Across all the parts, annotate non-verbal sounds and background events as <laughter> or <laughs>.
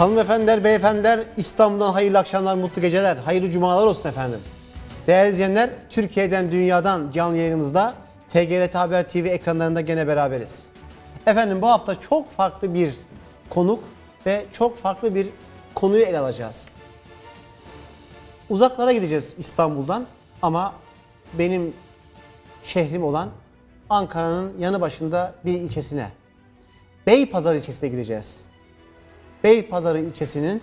Hanımefendiler, beyefendiler, İstanbul'dan hayırlı akşamlar, mutlu geceler, hayırlı cumalar olsun efendim. Değerli izleyenler, Türkiye'den, dünyadan canlı yayınımızda TGRT Haber TV ekranlarında gene beraberiz. Efendim bu hafta çok farklı bir konuk ve çok farklı bir konuyu ele alacağız. Uzaklara gideceğiz İstanbul'dan ama benim şehrim olan Ankara'nın yanı başında bir ilçesine, Beypazarı ilçesine gideceğiz. Beypazarı ilçesinin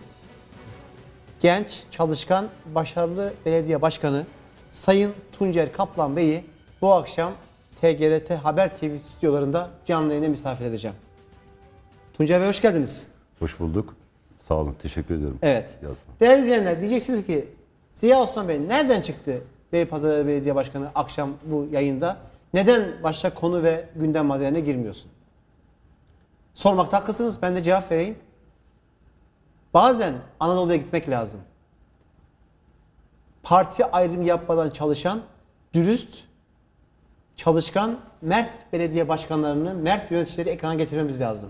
genç, çalışkan, başarılı belediye başkanı Sayın Tuncer Kaplan Bey'i bu akşam TGRT Haber TV stüdyolarında canlı yayına misafir edeceğim. Tuncer Bey hoş geldiniz. Hoş bulduk. Sağ olun. Teşekkür ediyorum. Evet. Yazma. Değerli izleyenler diyeceksiniz ki Ziya Osman Bey nereden çıktı Beypazarı Belediye Başkanı akşam bu yayında? Neden başka konu ve gündem maddelerine girmiyorsun? Sormakta haklısınız. Ben de cevap vereyim. Bazen Anadolu'ya gitmek lazım. Parti ayrımı yapmadan çalışan, dürüst, çalışkan, mert belediye başkanlarını, mert yöneticileri ekrana getirmemiz lazım.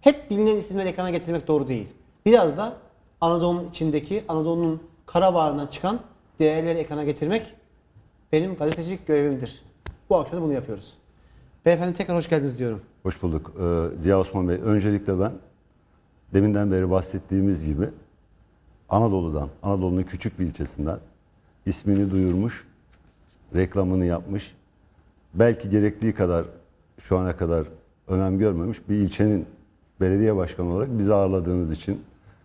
Hep bilinen isimleri ekrana getirmek doğru değil. Biraz da Anadolu'nun içindeki, Anadolu'nun kara bağrından çıkan değerleri ekrana getirmek benim gazetecilik görevimdir. Bu akşam da bunu yapıyoruz. Beyefendi tekrar hoş geldiniz diyorum. Hoş bulduk. Ee, Ziya Osman Bey, öncelikle ben deminden beri bahsettiğimiz gibi Anadolu'dan, Anadolu'nun küçük bir ilçesinden ismini duyurmuş, reklamını yapmış, belki gerektiği kadar şu ana kadar önem görmemiş bir ilçenin belediye başkanı olarak bizi ağırladığınız için,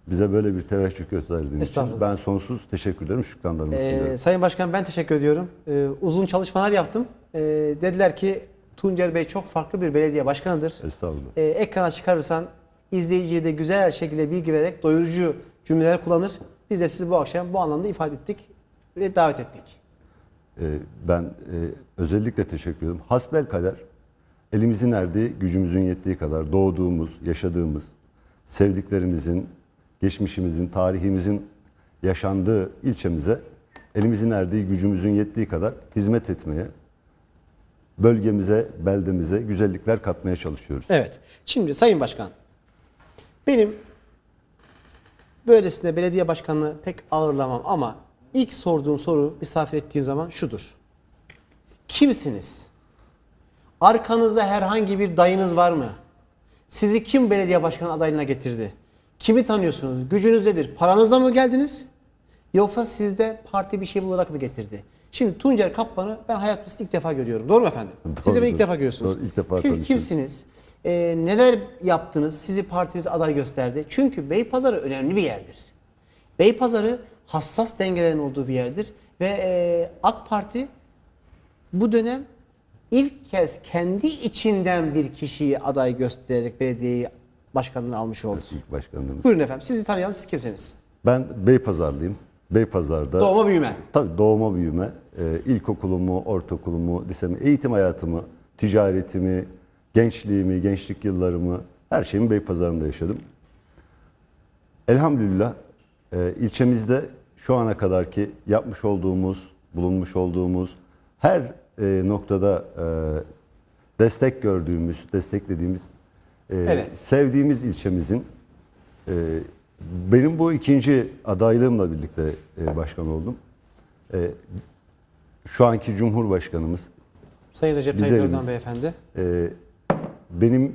bize böyle bir teveccüh gösterdiğiniz için ben sonsuz teşekkür ederim, şükranlarımı Ee, sunuyorum. Sayın Başkan ben teşekkür ediyorum. Ee, uzun çalışmalar yaptım. Ee, dediler ki Tuncer Bey çok farklı bir belediye başkanıdır. Estağfurullah. Ee, ekrana çıkarırsan izleyiciye de güzel şekilde bilgi vererek doyurucu cümleler kullanır. Biz de sizi bu akşam bu anlamda ifade ettik ve davet ettik. Ee, Ben e, özellikle teşekkür ediyorum. Hasbel kader elimizin erdiği, gücümüzün yettiği kadar doğduğumuz, yaşadığımız, sevdiklerimizin, geçmişimizin, tarihimizin yaşandığı ilçemize elimizin erdiği, gücümüzün yettiği kadar hizmet etmeye, bölgemize, beldemize güzellikler katmaya çalışıyoruz. Evet. Şimdi Sayın Başkan, benim böylesine belediye başkanlığı pek ağırlamam ama ilk sorduğum soru misafir ettiğim zaman şudur. Kimsiniz? Arkanızda herhangi bir dayınız var mı? Sizi kim belediye başkanı adaylığına getirdi? Kimi tanıyorsunuz? Gücünüz nedir? Paranızla mı geldiniz? Yoksa sizde parti bir şey bularak mı getirdi? Şimdi Tuncer Kaplan'ı ben hayatımda ilk defa görüyorum. Doğru mu efendim? Siz de beni ilk Doğrudur. defa görüyorsunuz. Doğru, ilk defa Siz kimsiniz? Ee, neler yaptınız? Sizi partiniz aday gösterdi. Çünkü Beypazarı önemli bir yerdir. Beypazarı hassas dengelerin olduğu bir yerdir. Ve e, AK Parti bu dönem ilk kez kendi içinden bir kişiyi aday göstererek belediyeyi başkanlığını almış oldu. İlk başkanlığımız. Buyurun efendim sizi tanıyalım siz kimsiniz? Ben Beypazarlıyım. Beypazar'da Doğma büyüme. Tabii doğma büyüme, e, ilkokulumu, ortaokulumu, lisemi, eğitim hayatımı, ticaretimi, gençliğimi, gençlik yıllarımı, her şeyimi Beypazarı'nda yaşadım. Elhamdülillah e, ilçemizde şu ana kadarki yapmış olduğumuz, bulunmuş olduğumuz her e, noktada e, destek gördüğümüz, desteklediğimiz, e, Evet. sevdiğimiz ilçemizin e, benim bu ikinci adaylığımla birlikte e, başkan oldum. E, şu anki Cumhurbaşkanımız Sayın Recep Tayyip. Erdoğan beyefendi. e, benim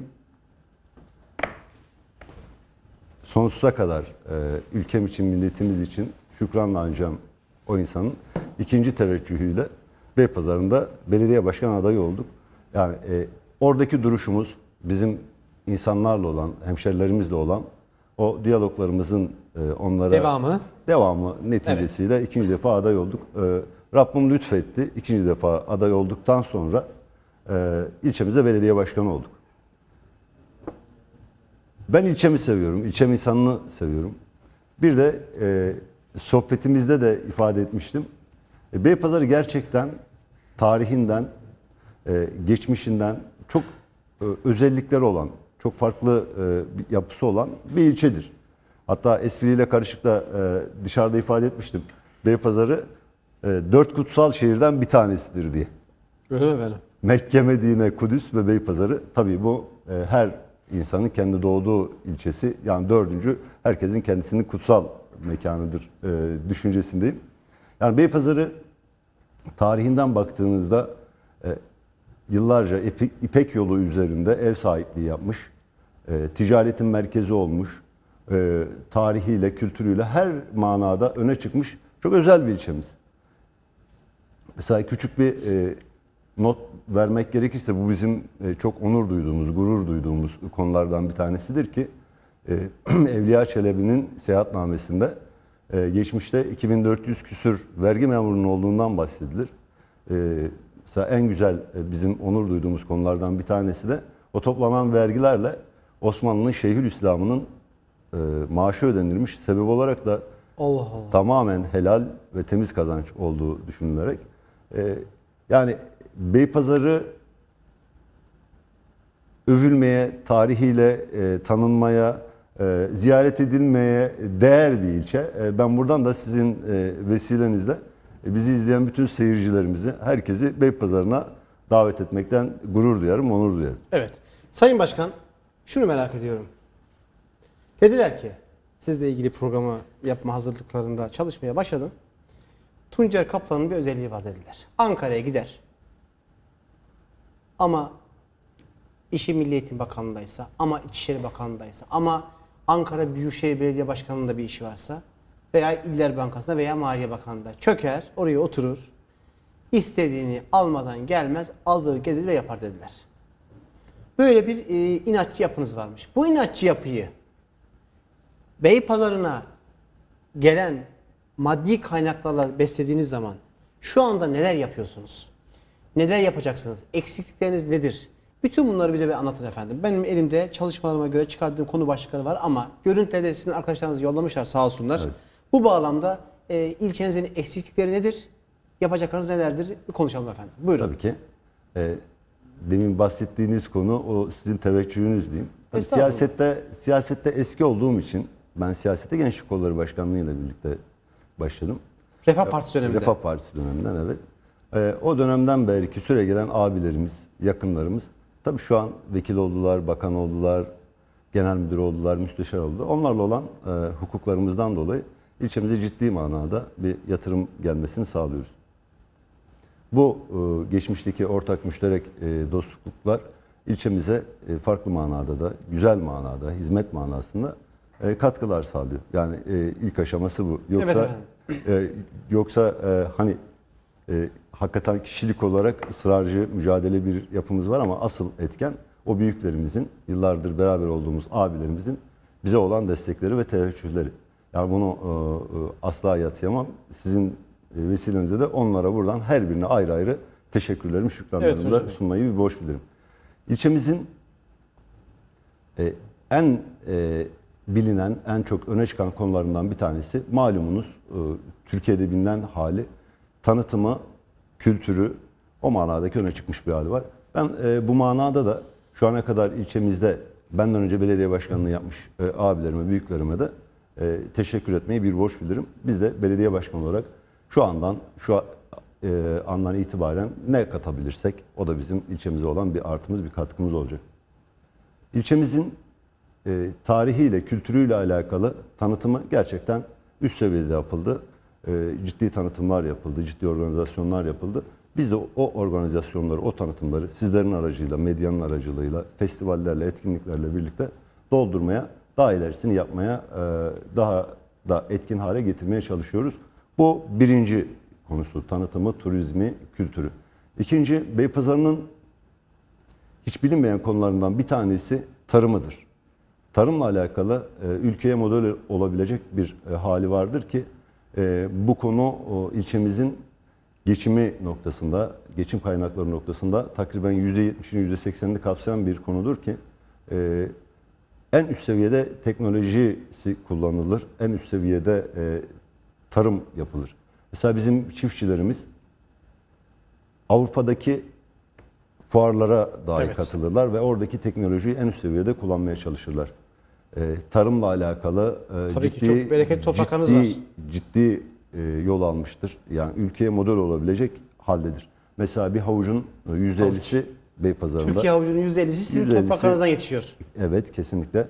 sonsuza kadar e, ülkem için, milletimiz için şükranla anacağım o insanın ikinci teveccühüyle Beypazarı'nda belediye başkan adayı olduk. Yani e, oradaki duruşumuz bizim insanlarla olan, hemşerilerimizle olan o diyaloglarımızın e, onlara Devamı. devamı neticesiyle ikinci defa aday olduk. Ee, Rabbim lütfetti. İkinci defa aday olduktan sonra e, ilçemize belediye başkanı olduk. Ben ilçemi seviyorum. İlçem insanını seviyorum. Bir de e, sohbetimizde de ifade etmiştim. E, Beypazarı gerçekten tarihinden, e, geçmişinden çok e, özellikleri olan, çok farklı e, bir yapısı olan bir ilçedir. Hatta espriyle karışık da e, dışarıda ifade etmiştim. Beypazarı e, dört kutsal şehirden bir tanesidir diye. Öyle mi efendim? Mekke, Medine, Kudüs ve Beypazarı tabii bu e, her insanın kendi doğduğu ilçesi yani dördüncü herkesin kendisinin kutsal mekanıdır e, düşüncesindeyim. Yani Beypazarı tarihinden baktığınızda e, yıllarca İpek, yolu üzerinde ev sahipliği yapmış, e, ticaretin merkezi olmuş, e, tarihiyle, kültürüyle her manada öne çıkmış çok özel bir ilçemiz. Mesela küçük bir e, not vermek gerekirse bu bizim e, çok onur duyduğumuz, gurur duyduğumuz konulardan bir tanesidir ki e, <clears throat> Evliya Çelebi'nin seyahatnamesinde e, geçmişte 2400 küsür vergi memurunun olduğundan bahsedilir. Mesela en güzel bizim onur duyduğumuz konulardan bir tanesi de o toplanan vergilerle Osmanlı'nın Şeyhülislam'ının maaşı ödenilmiş. Sebep olarak da Allah Allah. tamamen helal ve temiz kazanç olduğu düşünülerek yani Beypazarı övülmeye, tarihiyle e, tanınmaya, e, ziyaret edilmeye değer bir ilçe. E, ben buradan da sizin e, vesilenizle e, bizi izleyen bütün seyircilerimizi, herkesi Beypazarı'na davet etmekten gurur duyarım, onur duyarım. Evet. Sayın Başkan, şunu merak ediyorum. Dediler ki, sizle ilgili programı yapma hazırlıklarında çalışmaya başladım. Tuncer Kaplan'ın bir özelliği var dediler. Ankara'ya gider. Ama işi Milli Eğitim Bakanlığı'ndaysa, ama İçişleri Bakanlığı'ndaysa, ama Ankara Büyükşehir Belediye Başkanlığı'nda bir işi varsa veya İller Bankası'nda veya Maliye Bakanlığı'nda çöker, oraya oturur. istediğini almadan gelmez, alır gelir ve yapar dediler. Böyle bir e, inatçı yapınız varmış. Bu inatçı yapıyı Beypazarı'na gelen maddi kaynaklarla beslediğiniz zaman şu anda neler yapıyorsunuz? Neler yapacaksınız? Eksiklikleriniz nedir? Bütün bunları bize bir anlatın efendim. Benim elimde çalışmalarıma göre çıkardığım konu başlıkları var ama görüntülerde sizin arkadaşlarınız yollamışlar sağ olsunlar. Bu bağlamda e, ilçenizin eksiklikleri nedir? Yapacaklarınız nelerdir? Bir konuşalım efendim. Buyurun. Tabii ki. E, demin bahsettiğiniz konu o sizin teveccühünüz diyeyim. Tabii siyasette siyasette eski olduğum için ben siyasete Gençlik Kolları Başkanlığı ile birlikte başladım. Refah Partisi döneminde. Refah Partisi döneminden evet. Ee, o dönemden beri ki süre gelen abilerimiz, yakınlarımız tabii şu an vekil oldular, bakan oldular, genel müdür oldular, müsteşar oldular. Onlarla olan e, hukuklarımızdan dolayı ilçemize ciddi manada bir yatırım gelmesini sağlıyoruz. Bu e, geçmişteki ortak müşterek e, dostluklar ilçemize e, farklı manada da, güzel manada, hizmet manasında e, katkılar sağlıyor. Yani e, ilk aşaması bu. Yoksa e, yoksa e, hani e, hakikaten kişilik olarak ısrarcı, mücadele bir yapımız var ama asıl etken o büyüklerimizin, yıllardır beraber olduğumuz abilerimizin bize olan destekleri ve teveccühleri. Yani bunu e, e, asla yatsıyamam. Sizin e, vesilenize de onlara buradan her birine ayrı ayrı teşekkürlerimi, şükranlarımı Evet da sunmayı bir borç bilirim. İlçemizin e, en e, bilinen, en çok öne çıkan konularından bir tanesi malumunuz e, Türkiye'de bilinen hali, tanıtımı, kültürü o manadaki öne çıkmış bir hali var. Ben e, bu manada da şu ana kadar ilçemizde benden önce belediye başkanlığı yapmış e, abilerime, büyüklerime de teşekkür etmeyi bir borç bilirim. Biz de belediye başkanı olarak şu andan, şu andan itibaren ne katabilirsek o da bizim ilçemize olan bir artımız, bir katkımız olacak. İlçemizin e, tarihiyle, kültürüyle alakalı tanıtımı gerçekten üst seviyede yapıldı. E, ciddi tanıtımlar yapıldı, ciddi organizasyonlar yapıldı. Biz de o organizasyonları, o tanıtımları sizlerin aracıyla, medyanın aracılığıyla, festivallerle, etkinliklerle birlikte doldurmaya, daha ilerisini yapmaya, e, daha da etkin hale getirmeye çalışıyoruz. Bu birinci konusu, tanıtımı, turizmi, kültürü. İkinci, Beypazarı'nın hiç bilinmeyen konularından bir tanesi tarımıdır. Tarımla alakalı e, ülkeye model olabilecek bir e, hali vardır ki e, bu konu ilçemizin geçimi noktasında, geçim kaynakları noktasında takriben %70'ini %80'ini kapsayan bir konudur ki en üst seviyede teknolojisi kullanılır, en üst seviyede tarım yapılır. Mesela bizim çiftçilerimiz Avrupa'daki fuarlara dahi Evet. katılırlar ve oradaki teknolojiyi en üst seviyede kullanmaya çalışırlar. Ee, tarımla alakalı e, Tabii ki çok bereketli topraklarınız ciddi, var. ciddi e, yol almıştır. Yani ülkeye model olabilecek haldedir. Mesela bir havucun e, %50'si Beypazarı'nda. Türkiye havucunun %50'si sizin %50'si topraklarınızdan yetişiyor. Evet kesinlikle.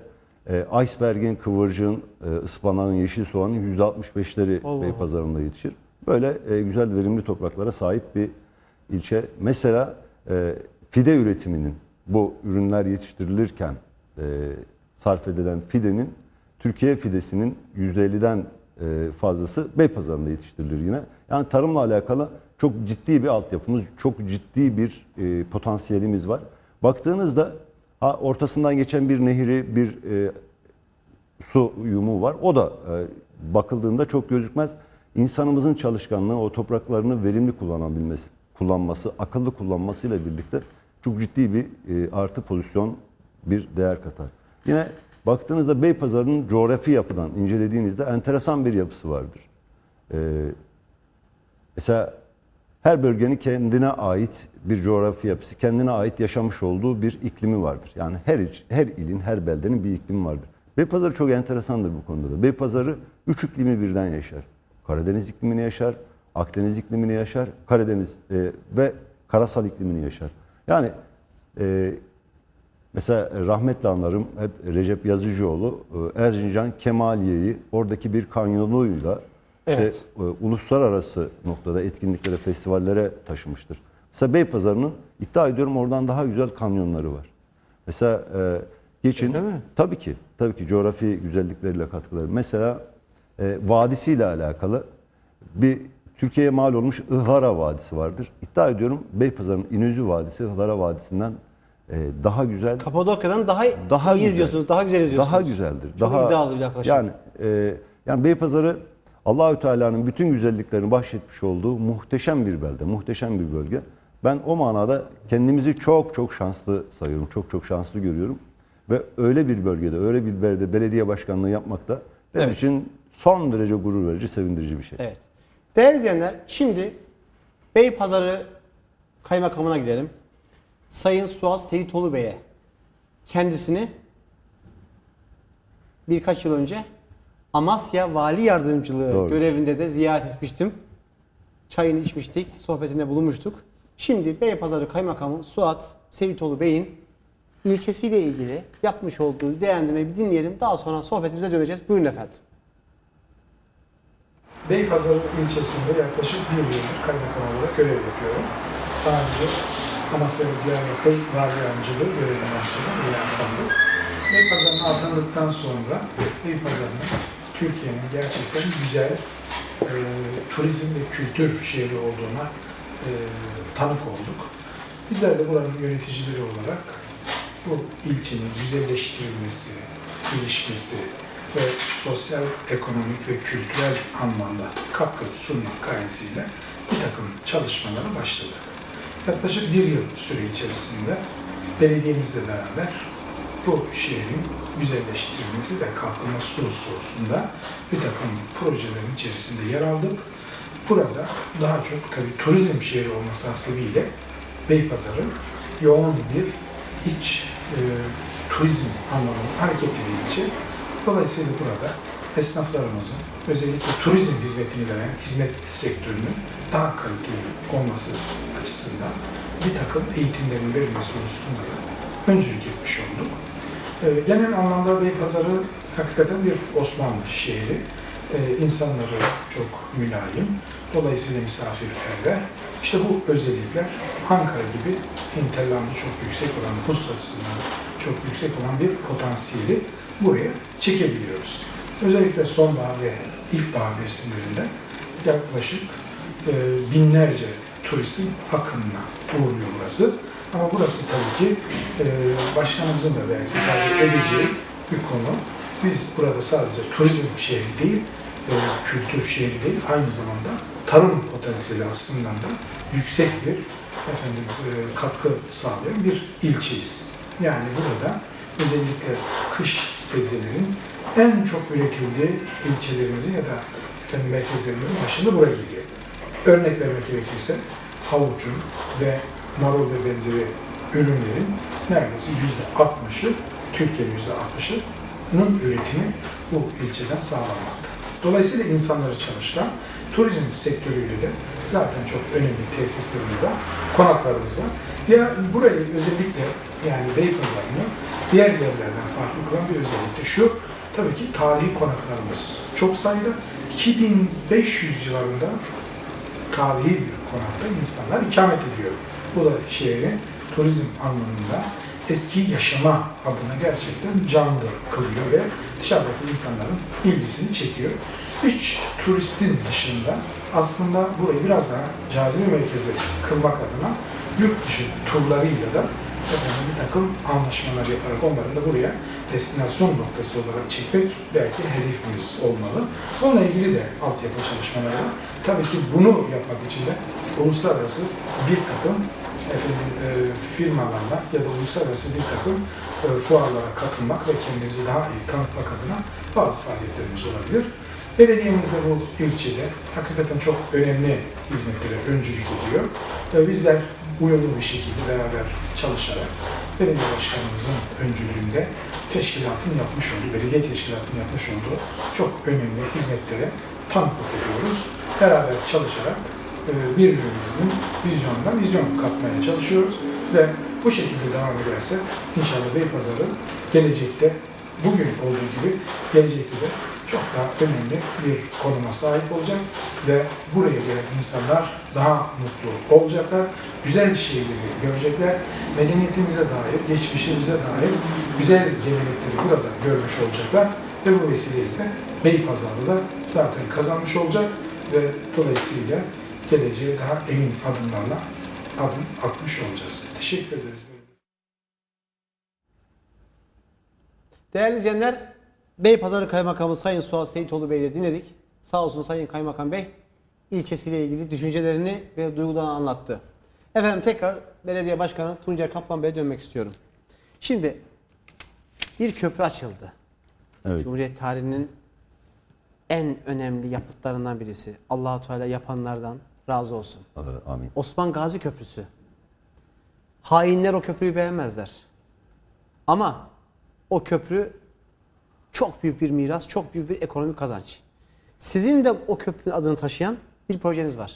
E, iceberg'in, kıvırcığın, e, ıspanağın, yeşil soğanın %65'leri Allah. Beypazarı'nda yetişir. Böyle e, güzel verimli topraklara sahip bir ilçe. Mesela e, fide üretiminin bu ürünler yetiştirilirken e, sarf edilen fidenin Türkiye fidesinin %50'den e, fazlası Beypazarı'nda yetiştirilir yine. Yani tarımla alakalı çok ciddi bir altyapımız, çok ciddi bir e, potansiyelimiz var. Baktığınızda ortasından geçen bir nehri, bir e, su yumu var. O da bakıldığında çok gözükmez. İnsanımızın çalışkanlığı, o topraklarını verimli kullanabilmesi, kullanması, akıllı kullanmasıyla birlikte çok ciddi bir artı pozisyon, bir değer katar. Yine baktığınızda Beypazarı'nın coğrafi yapıdan incelediğinizde enteresan bir yapısı vardır. E, mesela her bölgenin kendine ait bir coğrafi yapısı, kendine ait yaşamış olduğu bir iklimi vardır. Yani her il- her ilin, her beldenin bir iklimi vardır. Beypazarı çok enteresandır bu konuda da. Beypazarı üç iklimi birden yaşar. Karadeniz iklimini yaşar, Akdeniz iklimini yaşar, Karadeniz e, ve karasal iklimini yaşar. Yani e, Mesela rahmetli anlarım hep Recep Yazıcıoğlu e, Erzincan Kemaliye'yi oradaki bir kanyonuyla işte, Evet. e, uluslararası noktada etkinliklere, festivallere taşımıştır. Mesela Beypazarı'nın iddia ediyorum oradan daha güzel kanyonları var. Mesela e, geçin Öyle mi? tabii ki tabii ki coğrafi güzellikleriyle katkıları. Mesela e, vadisiyle alakalı bir Türkiye'ye mal olmuş Ihlara Vadisi vardır. İddia ediyorum Beypazarı'nın İnözü Vadisi Ihlara Vadisi'nden e, daha güzel Kapadokya'dan daha, daha iyi güzel. izliyorsunuz, daha güzel izliyorsunuz. Daha güzeldir. Çok daha iddialı bir yaklaşım. Yani e, yani Beypazarı Allahü Teala'nın bütün güzelliklerini bahşetmiş olduğu muhteşem bir belde, muhteşem bir bölge. Ben o manada kendimizi çok çok şanslı sayıyorum. Çok çok şanslı görüyorum. Ve öyle bir bölgede, öyle bir belde belediye başkanlığı yapmak da benim Evet. için son derece gurur verici, sevindirici bir şey. Evet. Değerli izleyenler, şimdi Beypazarı Kaymakamına gidelim. Sayın Suat Seyitoğlu Bey'e kendisini birkaç yıl önce Amasya Vali Yardımcılığı Doğru. görevinde de ziyaret etmiştim. Çayını içmiştik, sohbetinde bulunmuştuk. Şimdi Beypazarı Kaymakamı Suat Seyitoğlu Bey'in ilçesiyle ilgili yapmış olduğu değerlendirmeyi bir dinleyelim. Daha sonra sohbetimize döneceğiz. Buyurun efendim. Beypazarı ilçesinde yaklaşık bir yıldır kaymakam olarak görev yapıyorum. Daha önce Amasya Diyarbakır Vali Yardımcılığı görevinden sonra buraya atandım. Beypazarı'na atandıktan sonra Beypazarı'nın Türkiye'nin gerçekten güzel e, turizm ve kültür şehri olduğuna e, tanık olduk. Bizler de buranın yöneticileri olarak bu ilçenin güzelleştirilmesi, gelişmesi ve sosyal, ekonomik ve kültürel anlamda katkı sunmak gayesiyle bir takım çalışmalara başladık. Yaklaşık bir yıl süre içerisinde belediyemizle beraber bu şehrin güzelleştirilmesi ve kalkınması hususunda bir takım projelerin içerisinde yer aldık. Burada daha çok tabii turizm şehri olması hasebiyle Beypazarı yoğun bir iç e, turizm anlamında hareketli bir ilçe. Dolayısıyla burada esnaflarımızın özellikle turizm hizmetini veren hizmet sektörünün daha kaliteli olması açısından bir takım eğitimlerin verilmesi hususunda da öncülük etmiş olduk. E, genel anlamda Beypazarı hakikaten bir Osmanlı şehri. E, insanları çok mülayim, dolayısıyla misafirperver. İşte bu özellikler Ankara gibi hinterlandı çok yüksek olan, nüfus açısından çok yüksek olan bir potansiyeli buraya çekebiliyoruz. Özellikle sonbahar ve ilkbahar mevsimlerinde yaklaşık e, binlerce turistin akınına uğruyor burası. Ama burası tabii ki e, başkanımızın da belki ifade edeceği bir konu. Biz burada sadece turizm şehri değil, e, kültür şehri değil, aynı zamanda tarım potansiyeli aslında da yüksek bir efendim e, katkı sağlayan bir ilçeyiz. Yani burada özellikle kış sebzelerin en çok üretildiği ilçelerimizin ya da efendim merkezlerimizin başında buraya geliyor. Örnek vermek gerekirse havucun ve marul ve benzeri ürünlerin neredeyse yüzde altmışı, Türkiye'nin yüzde altmışının üretimi bu ilçeden sağlanmakta. Dolayısıyla insanları çalıştıran turizm sektörüyle de zaten çok önemli tesislerimiz var, konaklarımız var. Diğer, burayı özellikle yani Beypazarı'nı diğer yerlerden farklı kılan bir özellik de şu. Tabii ki tarihi konaklarımız çok sayıda. 2500 civarında tarihi bir konakta insanlar ikamet ediyor. Bu da şehrin turizm anlamında eski yaşama adına gerçekten canlı kılıyor ve dışarıdaki insanların ilgisini çekiyor. Üç turistin dışında aslında burayı biraz daha cazibe merkezi kılmak adına yurt dışı turlarıyla da efendim, bir takım anlaşmalar yaparak onların da buraya destinasyon noktası olarak çekmek belki hedefimiz olmalı. Onunla ilgili de altyapı çalışmaları var. Tabii ki bunu yapmak için de uluslararası bir takım efendim, e, firmalarla ya da uluslararası bir takım e, fuarlara katılmak ve kendimizi daha iyi tanıtmak adına bazı faaliyetlerimiz olabilir. Belediyemiz de bu ilçede hakikaten çok önemli hizmetlere öncülük ediyor. Ve bizler uyumlu bir şekilde beraber çalışarak belediye başkanımızın öncülüğünde teşkilatın yapmış olduğu, belediye teşkilatının yapmış olduğu çok önemli hizmetlere tanıklık ediyoruz. Beraber çalışarak e, birbirimizin vizyonuna vizyon katmaya çalışıyoruz ve bu şekilde devam ederse inşallah Beypazarı gelecekte bugün olduğu gibi gelecekte de çok daha önemli bir konuma sahip olacak ve buraya gelen insanlar daha mutlu olacaklar. Güzel şeyleri görecekler. Medeniyetimize dair, geçmişimize dair güzel gelenekleri burada görmüş olacaklar ve bu vesileyle Beypazarı da zaten kazanmış olacak ve dolayısıyla geleceğe daha emin adımlarla adım atmış olacağız. Teşekkür ederiz. Değerli izleyenler, Beypazarı Kaymakamı Sayın Suat Seyitoğlu Bey'i de dinledik. Sağ olsun Sayın Kaymakam Bey ilçesiyle ilgili düşüncelerini ve duygularını anlattı. Efendim tekrar Belediye Başkanı Tuncer Kaplan Bey'e dönmek istiyorum. Şimdi bir köprü açıldı. Evet. Cumhuriyet tarihinin en önemli yapıtlarından birisi. Allahu Teala yapanlardan razı olsun. Amin. Osman Gazi Köprüsü. Hainler o köprüyü beğenmezler. Ama o köprü çok büyük bir miras, çok büyük bir ekonomik kazanç. Sizin de o köprünün adını taşıyan bir projeniz var.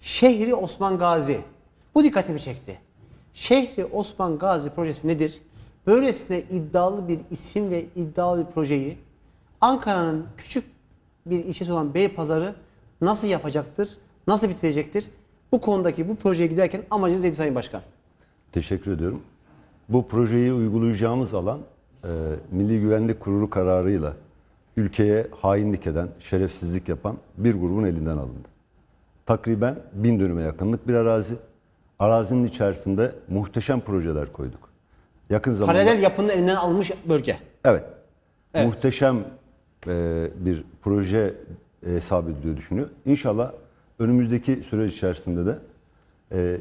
Şehri Osman Gazi. Bu dikkatimi çekti. Şehri Osman Gazi projesi nedir? Böylesine iddialı bir isim ve iddialı bir projeyi Ankara'nın küçük bir ilçesi olan Beypazarı nasıl yapacaktır? Nasıl bitirecektir? Bu konudaki bu projeye giderken amacınız neydi Sayın Başkan? Teşekkür ediyorum. Bu projeyi uygulayacağımız alan e, Milli Güvenlik Kurulu kararıyla ülkeye hainlik eden, şerefsizlik yapan bir grubun elinden alındı. Takriben bin dönüme yakınlık bir arazi. Arazinin içerisinde muhteşem projeler koyduk. Yakın zamanda... Paralel yapının elinden alınmış bölge. Evet. Evet. Muhteşem e, bir proje e, hesap ediliyor düşünüyor. İnşallah önümüzdeki süreç içerisinde de e,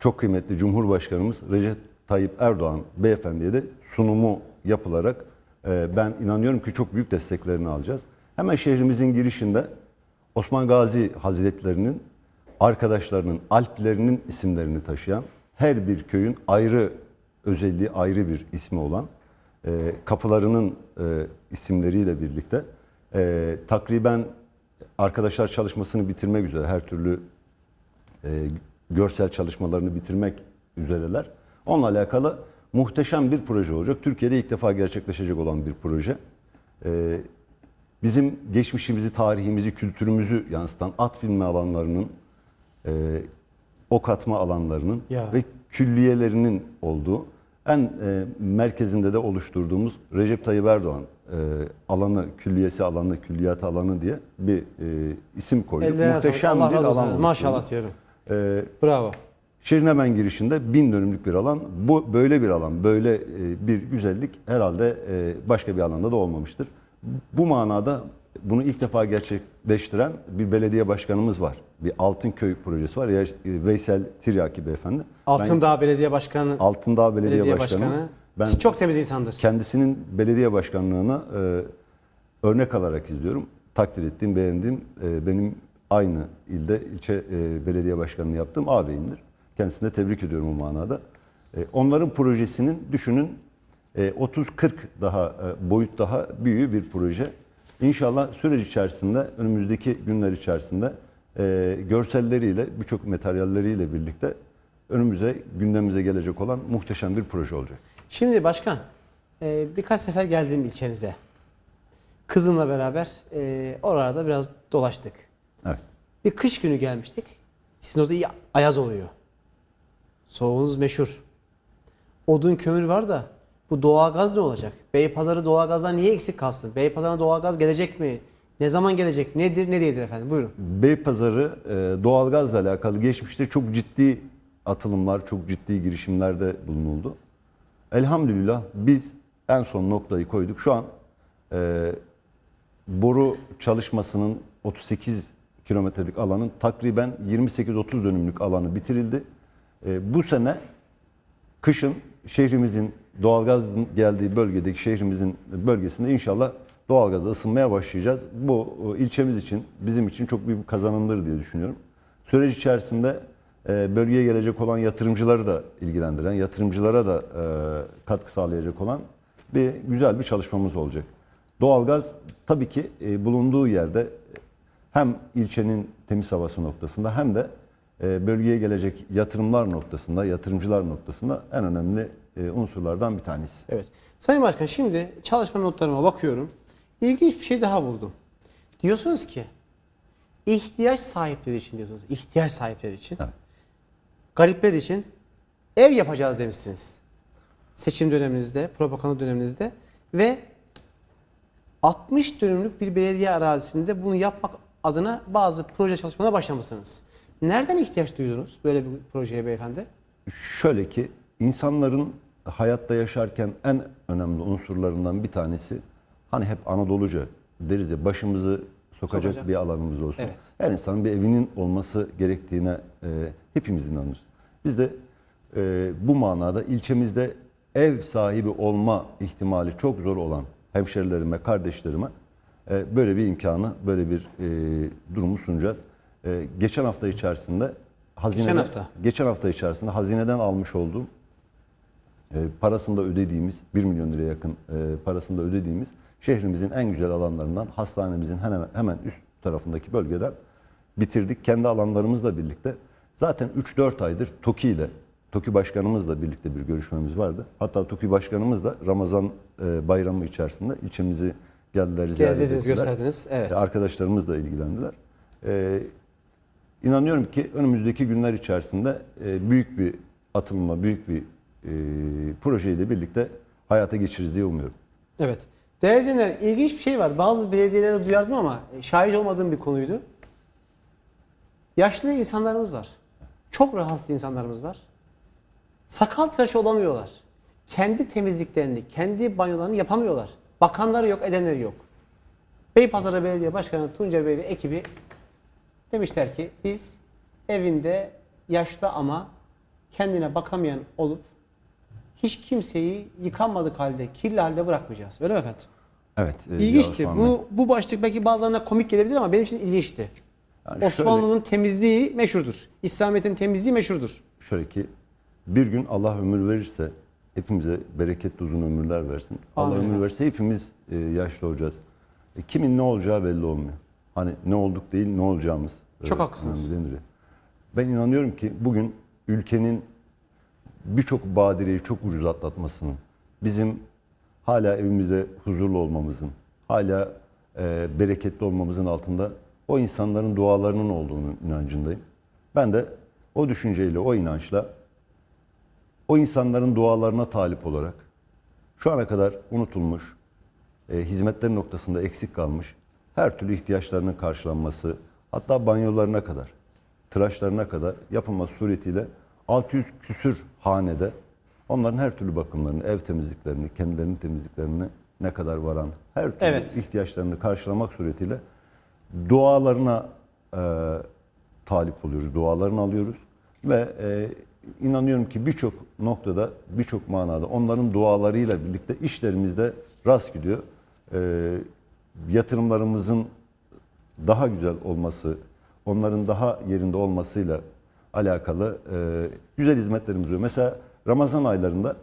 çok kıymetli Cumhurbaşkanımız Recep Tayyip Erdoğan beyefendiye de sunumu yapılarak e, ben inanıyorum ki çok büyük desteklerini alacağız. Hemen şehrimizin girişinde Osman Gazi Hazretlerinin arkadaşlarının, alplerinin isimlerini taşıyan her bir köyün ayrı özelliği, ayrı bir ismi olan e, kapılarının e, isimleriyle birlikte e, takriben arkadaşlar çalışmasını bitirmek üzere her türlü e, görsel çalışmalarını bitirmek üzereler. Onunla alakalı muhteşem bir proje olacak. Türkiye'de ilk defa gerçekleşecek olan bir proje. E, bizim geçmişimizi, tarihimizi, kültürümüzü yansıtan at binme alanlarının, e, ok atma alanlarının Ya. ve külliyelerinin olduğu en e, merkezinde de oluşturduğumuz Recep Tayyip Erdoğan e, alanı, külliyesi alanı, külliyat alanı diye bir e, isim koyduk. Ellerine Muhteşem bir alan Maşallah oluşturduk. diyorum. E, Bravo. Şehrin hemen girişinde bin dönümlük bir alan. Bu böyle bir alan, böyle e, bir güzellik herhalde e, başka bir alanda da olmamıştır. Bu manada bunu ilk defa gerçekleştiren bir belediye başkanımız var. Bir Altınköy projesi var. Ya, e, Veysel Tiryaki beyefendi. Ben Altındağ Belediye Başkanı, Altındağ Belediye, Belediye Başkanımız. Başkanı. Ben Çok temiz insandır. kendisinin belediye başkanlığını e, örnek alarak izliyorum. Takdir ettiğim, beğendiğim, e, benim aynı ilde ilçe e, belediye başkanlığı yaptığım ağabeyimdir. Kendisini de tebrik ediyorum bu manada. E, onların projesinin düşünün 30-40 daha e, boyut daha büyüğü bir proje. İnşallah süreç içerisinde önümüzdeki günler içerisinde e, görselleriyle birçok materyalleriyle birlikte önümüze, gündemimize gelecek olan muhteşem bir proje olacak. Şimdi başkan e, birkaç sefer geldim ilçenize. Kızımla beraber e, oralarda biraz dolaştık. Evet. Bir kış günü gelmiştik. Sizin orada iyi ayaz oluyor. Soğuğunuz meşhur. Odun kömür var da bu doğalgaz ne olacak? Beypazarı doğalgazdan niye eksik kalsın? Beypazarı'na doğalgaz gelecek mi? Ne zaman gelecek? Nedir, ne değildir efendim? Buyurun. Beypazarı e, doğalgazla alakalı geçmişte çok ciddi atılımlar, çok ciddi girişimlerde bulunuldu. Elhamdülillah biz en son noktayı koyduk. Şu an e, boru çalışmasının 38 kilometrelik alanın takriben 28-30 dönümlük alanı bitirildi. E, bu sene kışın şehrimizin doğalgazın geldiği bölgedeki şehrimizin bölgesinde inşallah doğalgazla ısınmaya başlayacağız. Bu e, ilçemiz için, bizim için çok büyük bir kazanımdır diye düşünüyorum. Süreç içerisinde e, bölgeye gelecek olan yatırımcıları da ilgilendiren, yatırımcılara da e, katkı sağlayacak olan bir güzel bir çalışmamız olacak. Doğalgaz tabii ki bulunduğu yerde hem ilçenin temiz havası noktasında hem de bölgeye gelecek yatırımlar noktasında, yatırımcılar noktasında en önemli unsurlardan bir tanesi. Evet. Sayın Başkan şimdi çalışma notlarıma bakıyorum. İlginç bir şey daha buldum. Diyorsunuz ki ihtiyaç sahipleri için diyorsunuz. İhtiyaç sahipleri için. Evet. Garipler için ev yapacağız demişsiniz. Seçim döneminizde, propaganda döneminizde ve 60 dönümlük bir belediye arazisinde bunu yapmak adına bazı proje çalışmalarına başlamışsınız. Nereden ihtiyaç duydunuz böyle bir projeye beyefendi? Şöyle ki insanların hayatta yaşarken en önemli unsurlarından bir tanesi hani hep Anadoluca deriz ya başımızı sokacak, Sokacak. bir alanımız olsun. Evet. Her insanın bir evinin olması gerektiğine e, hepimiz inanırız. Biz de e, bu manada ilçemizde ev sahibi olma ihtimali çok zor olan hemşerilerime, kardeşlerime e, böyle bir imkanı, böyle bir e, durumu sunacağız. E, geçen hafta içerisinde hazineden, hafta. geçen hafta içerisinde hazineden almış olduğum parasında ödediğimiz 1 milyon liraya yakın e, parasında ödediğimiz şehrimizin en güzel alanlarından hastanemizin hemen hemen üst tarafındaki bölgeden bitirdik. Kendi alanlarımızla birlikte. Zaten 3-4 aydır TOKİ ile TOKİ Başkanımızla birlikte bir görüşmemiz vardı. Hatta TOKİ Başkanımız da Ramazan e, bayramı içerisinde ilçemizi geldiler ziyaret ettiler. gösterdiniz. Evet. E, Arkadaşlarımız da ilgilendiler. E, inanıyorum ki önümüzdeki günler içerisinde e, büyük bir atılma, büyük bir e, projeyle birlikte hayata geçiririz diye umuyorum. Evet. Değerli izleyenler ilginç bir şey var. Bazı belediyelerde duyardım ama şahit olmadığım bir konuydu. Yaşlı insanlarımız var. Çok rahatsız insanlarımız var. Sakal tıraşı olamıyorlar. Kendi temizliklerini, kendi banyolarını yapamıyorlar. Bakanları yok, edenleri yok. Beypazarı Belediye Başkanı Tuncer Bey ve ekibi demişler ki biz evinde yaşlı ama kendine bakamayan olup hiç kimseyi yıkanmadık halde, kirli halde bırakmayacağız. Öyle mi efendim? Evet. e, İlginçti. Bu, bu başlık belki bazılarına komik gelebilir ama benim için ilginçti. Yani Osmanlı'nın temizliği meşhurdur. İslamiyet'in temizliği meşhurdur. Şöyle ki bir gün Allah ömür verirse hepimize bereketli uzun ömürler versin. Allah Amin ömür efendim. verirse hepimiz e, yaşlı olacağız. E, kimin ne olacağı belli olmuyor. Hani ne olduk değil ne olacağımız. e, Çok haklısınız. önemlidir. Ben inanıyorum ki bugün ülkenin birçok badireyi çok ucuz atlatmasının, bizim hala evimizde huzurlu olmamızın, hala e, bereketli olmamızın altında o insanların dualarının olduğunu inancındayım. Ben de o düşünceyle, o inançla o insanların dualarına talip olarak şu ana kadar unutulmuş, e, hizmetler noktasında eksik kalmış her türlü ihtiyaçlarının karşılanması, hatta banyolarına kadar, tıraşlarına kadar yapılması suretiyle 600 küsür hanede onların her türlü bakımlarını, ev temizliklerini, kendilerinin temizliklerini ne kadar varan her türlü Evet. ihtiyaçlarını karşılamak suretiyle dualarına e, talip oluyoruz, dualarını alıyoruz ve e, inanıyorum ki birçok noktada, birçok manada onların dualarıyla birlikte işlerimizde rast gidiyor. E, yatırımlarımızın daha güzel olması, onların daha yerinde olmasıyla alakalı e, güzel hizmetlerimiz oluyor. Mesela Ramazan aylarında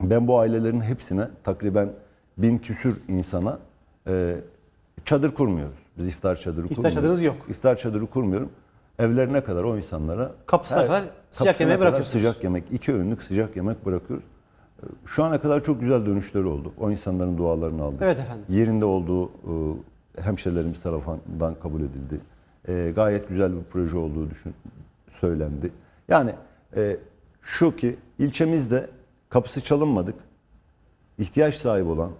ben bu ailelerin hepsine takriben bin küsür insana e, çadır kurmuyoruz. Biz iftar çadırı İftar kurmuyoruz. çadırınız yok. İftar çadırı kurmuyorum. evlerine kadar o insanlara Kapısına her- kadar sıcak kadar bırakıyorsunuz. Sıcak yemek, iki öğünlük sıcak yemek bırakıyoruz. Ee, Şu ana kadar çok güzel dönüşleri oldu. O insanların dualarını aldık. Evet efendim. Yerinde olduğu e, hemşerilerimiz tarafından kabul edildi. E, gayet güzel bir proje olduğu düşün, söylendi. Yani e, şu ki ilçemizde kapısı çalınmadık. ihtiyaç sahibi olan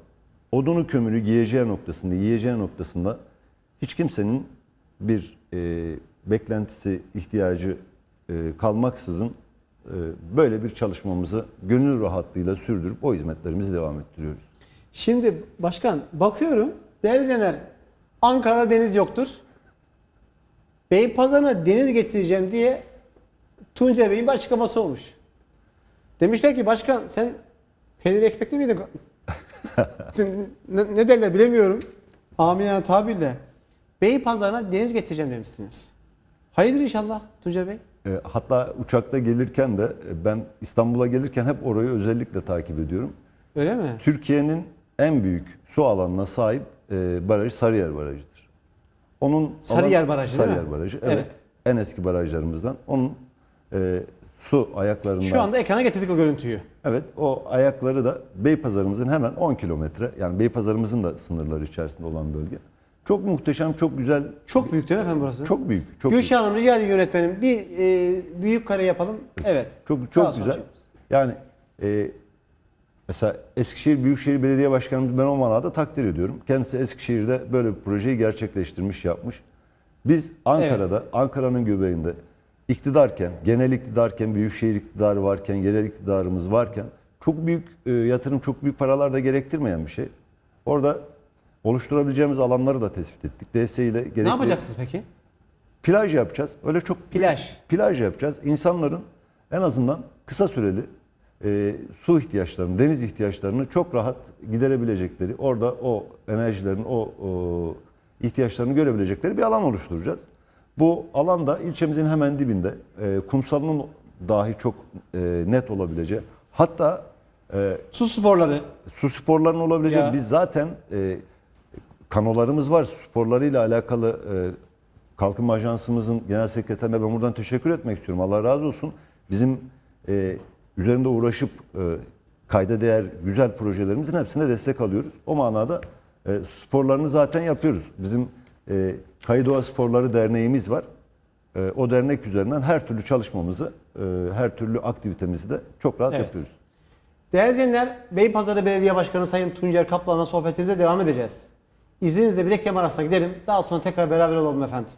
odunu kömürü giyeceği noktasında, yiyeceği noktasında hiç kimsenin bir e, beklentisi, ihtiyacı e, kalmaksızın e, böyle bir çalışmamızı gönül rahatlığıyla sürdürüp o hizmetlerimizi devam ettiriyoruz. Şimdi başkan bakıyorum değerli izleyenler Ankara'da deniz yoktur. Beypazarı'na deniz getireceğim diye Tunca Bey'in bir açıklaması olmuş. Demişler ki başkan sen peynir ekmekli miydin? ne, <laughs> ne derler bilemiyorum. Amiyane tabirle. Beypazarı'na deniz getireceğim demişsiniz. Hayırdır inşallah Tuncer Bey? E, hatta uçakta gelirken de e, ben İstanbul'a gelirken hep orayı özellikle takip ediyorum. Öyle mi? Türkiye'nin en büyük su alanına sahip e, baraj Sarıyer Barajı'dır. Onun Sarıyer alan- Barajı değil Sarıyer mi? Barajı. Evet. Evet. En eski barajlarımızdan. Onun e, su ayaklarından Şu anda ekrana getirdik o görüntüyü. Evet o ayakları da Beypazarımızın hemen 10 kilometre yani Beypazarımızın da sınırları içerisinde olan bölge. Çok muhteşem, çok güzel, Çok büyük değil mi efendim burası? çok büyük, çok büyük. Gülşah Hanım rica edeyim yönetmenim. Bir e, büyük kare yapalım. Evet. Çok çok sonra güzel. Yani e, mesela Eskişehir Büyükşehir Belediye Başkanımız ben o manada takdir ediyorum. Kendisi Eskişehir'de böyle bir projeyi gerçekleştirmiş, yapmış. Biz Ankara'da, Ankara'nın göbeğinde iktidarken, genel iktidarken, büyükşehir iktidarı varken, yerel iktidarımız varken çok büyük e, yatırım, çok büyük paralar da gerektirmeyen bir şey. Orada oluşturabileceğimiz alanları da tespit ettik. DS ile gerekli Ne yapacaksınız peki? plaj yapacağız. Öyle çok Plaj. plaj yapacağız. İnsanların en azından kısa süreli e, su ihtiyaçlarını, deniz ihtiyaçlarını çok rahat giderebilecekleri, orada o enerjilerin, o, o ihtiyaçlarını görebilecekleri bir alan oluşturacağız. Bu alanda ilçemizin hemen dibinde e, kumsalının dahi çok e, net olabileceği, hatta e, Su sporları. su sporlarının olabileceği, Ya. biz zaten e, kanolarımız var. Sporlarıyla alakalı e, Kalkınma Ajansımızın genel sekreterine ben buradan teşekkür etmek istiyorum. Allah razı olsun. Bizim e, üzerinde uğraşıp e, kayda değer güzel projelerimizin hepsine destek alıyoruz. O manada e, sporlarını zaten yapıyoruz. Bizim e, Kayı Doğa Sporları Derneğimiz var. E, o dernek üzerinden her türlü çalışmamızı, e, her türlü aktivitemizi de çok rahat Evet. yapıyoruz. Değerli izleyenler, Beypazarı Belediye Başkanı Sayın Tuncer Kaplan'la sohbetimize devam edeceğiz. İzninizle bir reklam arasına gidelim. Daha sonra tekrar beraber olalım efendim.